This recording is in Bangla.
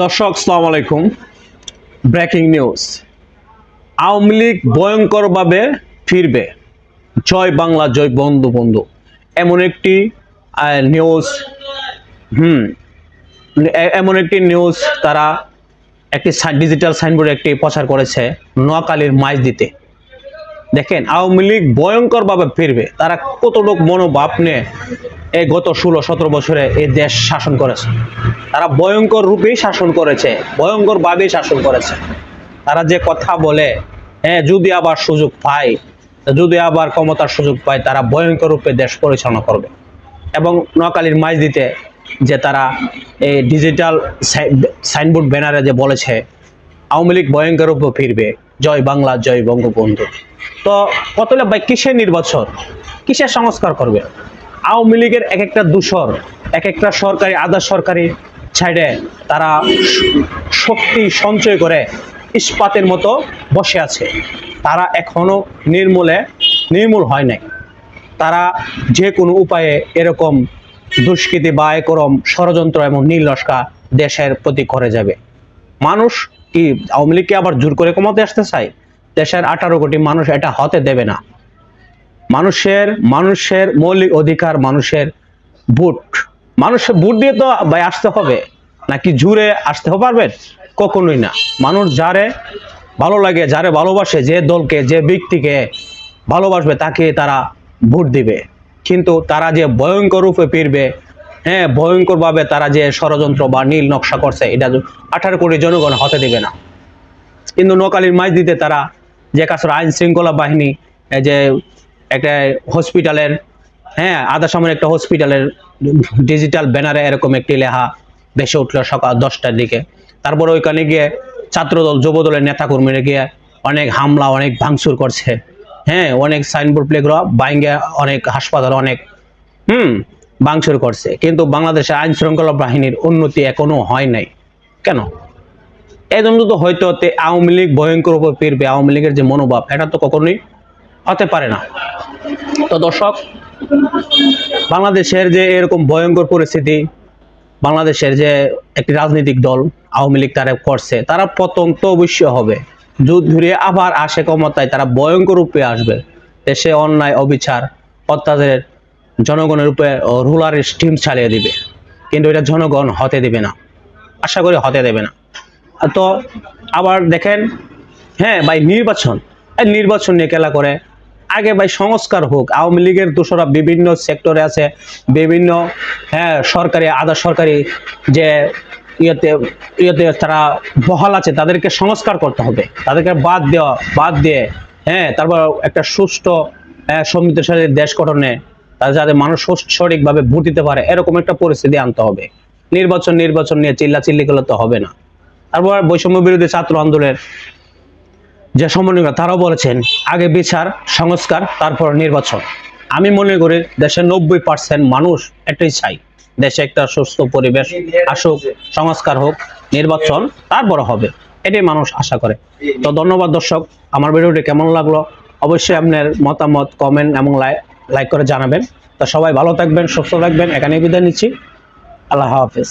দর্শক সালাম আলাইকুম। ব্রেকিং নিউজ আওয়ামী লীগ ভয়ঙ্করভাবে ফিরবে। জয় বাংলা, জয় বন্ধু বন্ধু। এমন একটি নিউজ হুম এমন একটি নিউজ তারা একটি ডিজিটাল সাইনবোর্ডে একটি প্রচার করেছে নোয়াখালীর মাইজ দিতে দেখেন, আওয়ামী লীগ ভয়ঙ্করভাবে ফিরবে। তারা কতটুক মনোভাব নিয়ে এই গত ষোলো, সতেরো বছরে এই দেশ শাসন করেছে। তারা ভয়ঙ্কর রূপেই শাসন করেছে, ভয়ঙ্কর ভাবেই শাসন করেছে। তারা যে কথা বলে হ্যাঁ যদি আবার সুযোগ পায়, যদি আবার ক্ষমতার সুযোগ পায়, তারা ভয়ঙ্কর রূপে দেশ পরিচালনা করবে। এবং নোয়াখালীর মাইজ দিতে যে তারা এই ডিজিটাল সাইনবোর্ড ব্যানারে যে বলেছে, আওয়ামী লীগ ভয়ঙ্কর রূপে ফিরবে, জয় বাংলা, জয় বঙ্গবন্ধু। তো কতলে ভাই, কিসের নির্বাচন? কিসের সংস্কার করবে? আওয়ামী লীগের এক একটা দূষর এক একটা সরকারি, আধা সরকারি সাইডে তারা শক্তি সঞ্চয় করে ইস্পাতের মতো বসে আছে। তারা এখনও নির্মূলে, নির্মূল হয় নাই। তারা যে কোনো উপায়ে এরকম দুষ্কৃতি বা একরম ষড়যন্ত্র এবং নীল লস্কা দেশের প্রতি করে যাবে। মানুষ কি আওয়ামী লীগকে আবার জোর করে কমাতে আসতে চায়? দেশের আঠারো কোটি মানুষ এটা হতে দেবে না। মানুষের মানুষের মৌলিক অধিকার, মানুষের ভোট মানুষের ভোট দিয়ে তো ভাই আসতে হবে। নাকি জুড়ে আসতে পারবেন? কখনোই না। মানুষ যারে ভালো লাগে, যারে ভালোবাসে, যে দলকে, যে ব্যক্তিকে ভালোবাসবে, তাকে তারা ভোট দিবে। কিন্তু তারা যে ভয়ঙ্কর রূপে ফিরবে হ্যাঁ ভয়ঙ্করভাবে তারা যে ষড়যন্ত্র বা নীল নকশা করছে, এটা আঠারো কোটি জনগণ হতে দিবে না। কিন্তু নোয়াখালীর মাঝ দিতে তারা যে কাছরা আইন শৃঙ্খলা বাহিনী যে একটা হসপিটালের হ্যাঁ আধা সময় একটা হসপিটালের ডিজিটাল ব্যানারে এরকম একটি লেখা ভেসে উঠল সকাল দশটার দিকে। তারপর ওইখানে গিয়ে ছাত্রদল, যুবদলের নেতাকর্মীরা গিয়ে অনেক হামলা, অনেক ভাঙচুর করছে। হ্যাঁ অনেক সাইনবোর্ড প্লেগুলো বাইঙ্গে অনেক হাসপাতাল, অনেক, হুম, ভাঙচুর করছে। কিন্তু বাংলাদেশের আইন শৃঙ্খলা বাহিনীর উন্নতি এখনও হয় নাই। কেন? এই জন্য তো হয়তো আওয়ামী লীগ ভয়ঙ্কর উপর ফিরবে। আওয়ামী লীগের যে মনোভাব, এটা তো কখনোই হতে পারে না। তো দর্শক, বাংলাদেশের যে এরকম ভয়ঙ্কর পরিস্থিতি, বাংলাদেশের যে একটি রাজনৈতিক দল আওয়ামী লীগ তারা করছে, তারা পতন তো অবশ্যই হবে। যুদ্ধ ধরে আবার আসে ক্ষমতায়, তারা ভয়ঙ্কর রূপে আসবে। দেশে অন্যায়, অবিচার, অত্যাচারের জনগণের উপরে রুলার স্টিম চালিয়ে দিবে। কিন্তু এটা জনগণ হতে দেবে না। আশা করি হতে দেবে না। তো আবার দেখেন হ্যাঁ ভাই, নির্বাচন। এই নির্বাচন নিয়ে খেলা করে আগে ভাই সংস্কার হোক আওয়ামী লীগের দোষরা বিভিন্ন সেক্টরে আছে বিভিন্ন হ্যাঁ সরকারি আধা সরকারি যে ইয়েতে ইয়েতে তারা বহাল আছে তাদেরকে সংস্কার করতে হবে। তাদেরকে বাদ দেওয়া বাদ দিয়ে হ্যাঁ তারপর একটা সুষ্ঠু হ্যাঁ, সমৃদ্ধশালী দেশ গঠনে তারা যাতে মানুষ সঠিকভাবে ভোট দিতে পারে এরকম একটা পরিস্থিতি আনতে হবে। নির্বাচন নির্বাচন নিয়ে চিল্লা চিল্লি করলে তো হবে না। তারপর বৈষম্য বিরোধী ছাত্র আন্দোলনের যে সমন্বয়ক তারাও বলেছেন, আগে বিচার, সংস্কার, তারপর নির্বাচন। আমি মনে করি দেশের নব্বই পার্সেন্ট মানুষ এটাই চাই দেশে একটা সুস্থ পরিবেশ আসুক, সংস্কার হোক, নির্বাচন তারপর হবে। এটাই মানুষ আশা করে। তো ধন্যবাদ দর্শক, আমার ভিডিওটি কেমন লাগল? অবশ্যই আপনার মতামত কমেন্ট এবং লাইক করে জানাবেন। তো সবাই ভালো থাকবেন, সুস্থ থাকবেন। এখানে বিদায় নিচ্ছি। আল্লাহ হাফেজ।